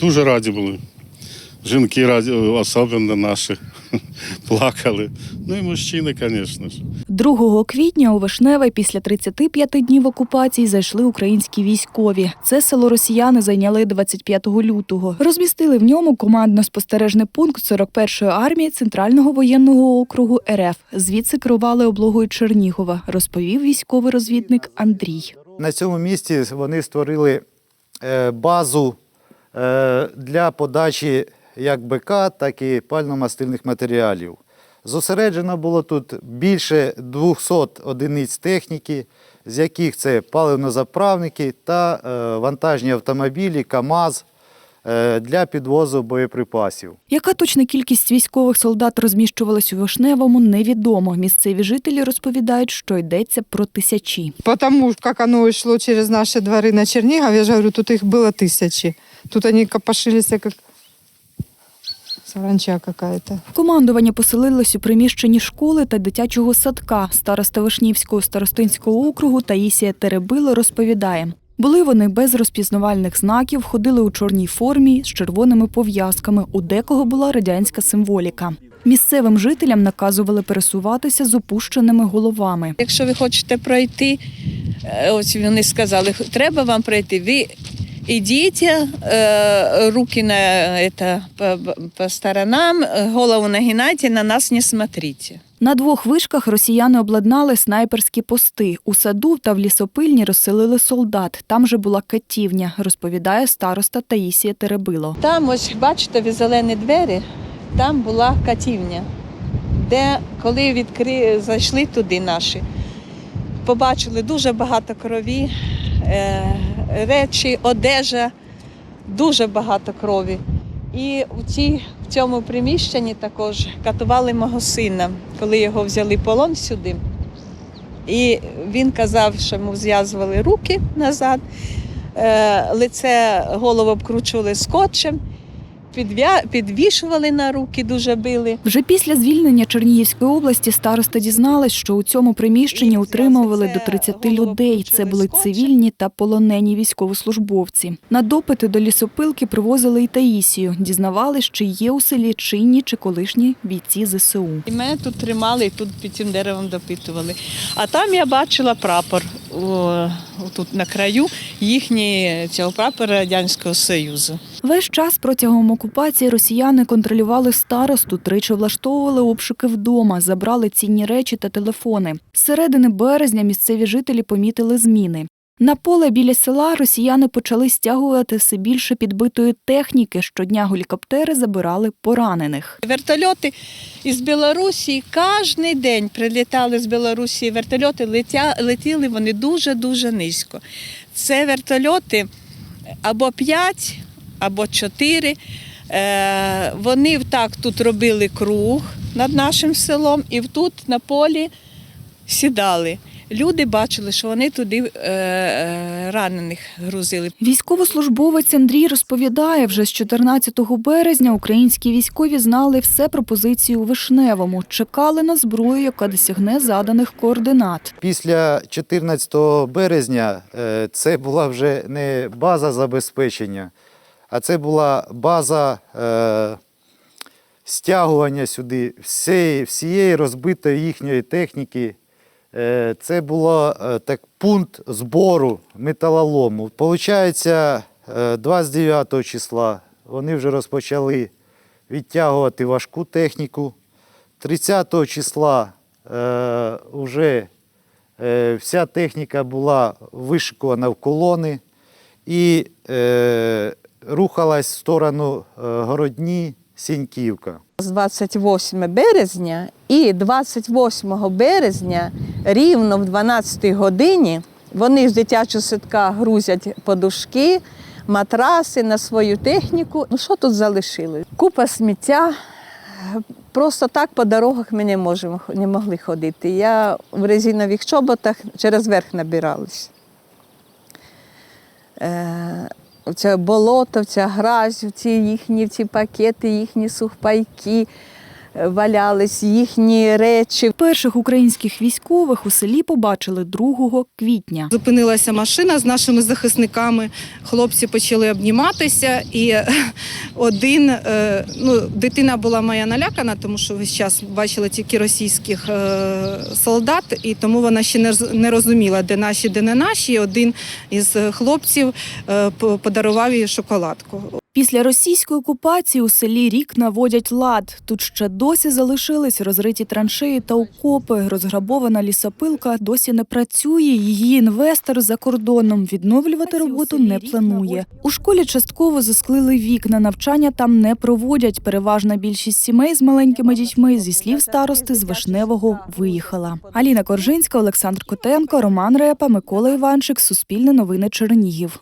Дуже раді були. Жінки раді, особливо наші, плакали. Ну і мужчини, звісно ж. 2 квітня у Вишневе після 35 днів окупації зайшли українські військові. Це село росіяни зайняли 25 лютого. Розмістили в ньому командно-спостережний пункт 41-ї армії Центрального воєнного округу РФ. Звідси керували облогою Чернігова, розповів військовий розвідник Андрій. На цьому місці вони створили е, базу для подачі як БК, так і пально-мастильних матеріалів. Зосереджено було тут більше 200 одиниць техніки, з яких це паливнозаправники та е, вантажні автомобілі, КАМАЗ е, для підвозу боєприпасів. Яка точна кількість військових солдат розміщувалась у Вишневому, невідомо. Місцеві жителі розповідають, що йдеться про тисячі. Потому как оно шло через наши дворы на Чернигов, я же говорю, тут их было тысячи. Тут они копошились как саранча какая-то. Командування поселилось у приміщенні школи та дитячого садка. Староста Вишнівського старостинського округу Таїсія Теребило розповідає. Були вони без розпізнавальних знаків, ходили у чорній формі з червоними пов'язками. У декого була радянська символіка. Місцевим жителям наказували пересуватися з опущеними головами. Якщо ви хочете пройти, е, ось вони сказали, треба вам пройти. Ви ідіть, е, руки на это, по, по сторонам, голову нагинайте, на нас не смотрите. На двох вишках росіяни обладнали снайперські пости. У саду та в лісопильні розселили солдат. Там же була катівня, розповідає староста Таїсія Теребило. Там, ось бачите, ви зелені двері, там була катівня, де коли відкри... зайшли туди наші, побачили дуже багато крові, е, речі, одежа, дуже багато крові. І в, ці, в цьому приміщенні також катували мого сина, коли його взяли полон сюди. І він казав, що йому зв'язували руки назад, е, лице голову обкручували скотчем, підвішували на руки, дуже били. Вже після звільнення Чернігівської області староста дізналась, що у цьому приміщенні утримували до 30 людей. Це були цивільні та полонені військовослужбовці. На допити до лісопилки привозили і Таїсію. Дізнавались, чи є у селі чинні чи колишні бійці ЗСУ. І мене тут тримали і тут під цим деревом допитували. А там я бачила прапор о, тут на краю їхній цього прапора Радянського Союзу. Весь час протягом окупації росіяни контролювали старосту, тричі влаштовували обшуки вдома, забрали цінні речі та телефони. З середини березня місцеві жителі помітили зміни. На поле біля села росіяни почали стягувати все більше підбитої техніки. Щодня гелікоптери забирали поранених. Вертольоти із Білорусі кожен день прилітали з Білорусі вертольоти, летя, летіли вони дуже-дуже низько. Це вертольоти або 5, або 4. Е, вони так тут робили круг над нашим селом і тут на полі сідали. Люди бачили, що вони туди е, е, ранених грузили. Військовослужбовець Андрій розповідає, вже з 14 березня українські військові знали все про позицію у Вишневому, чекали на зброю, яка досягне заданих координат. Після 14 березня е, це була вже не база забезпечення, а це була база е, стягування сюди всієї, всієї розбитої їхньої техніки. Е, Це було е, так, пункт збору металолому. Получається, е, 29 числа вони вже розпочали відтягувати важку техніку. 30 числа е, вже е, вся техніка була вишикувана в колони і е, рухалась в сторону е, Городні, Сіньківка. З 28 березня і 28 березня рівно в 12 годині вони з дитячого садка грузять подушки, матраси на свою техніку. Ну що тут залишили? Купа сміття. Просто так по дорогах ми не можемо не могли ходити. Я в резинових чоботах через верх набиралась. Це болото, ця гразь, ці їхні ці пакети, їхні сухпайки. Е, валялись, їхні речі. Перших українських військових у селі побачили 2 квітня. Зупинилася машина з нашими захисниками. Хлопці почали обніматися, і один е, ну, дитина була моя налякана, тому що весь час бачила тільки російських е, солдат, і тому вона ще не роз- не розуміла, де наші, де не наші. Один із хлопців е, подарував їй шоколадку. Після російської окупації у селі рік наводять лад. Тут ще досі залишились розриті траншеї та окопи. Розграбована лісопилка досі не працює. Її інвестор за кордоном відновлювати роботу не планує. У школі частково засклили вікна. Навчання там не проводять. Переважна більшість сімей з маленькими дітьми зі слів старости з Вишневого виїхала. Аліна Коржинська, Олександр Котенко, Роман Репа, Микола Іванчик. Суспільне новини Чернігів.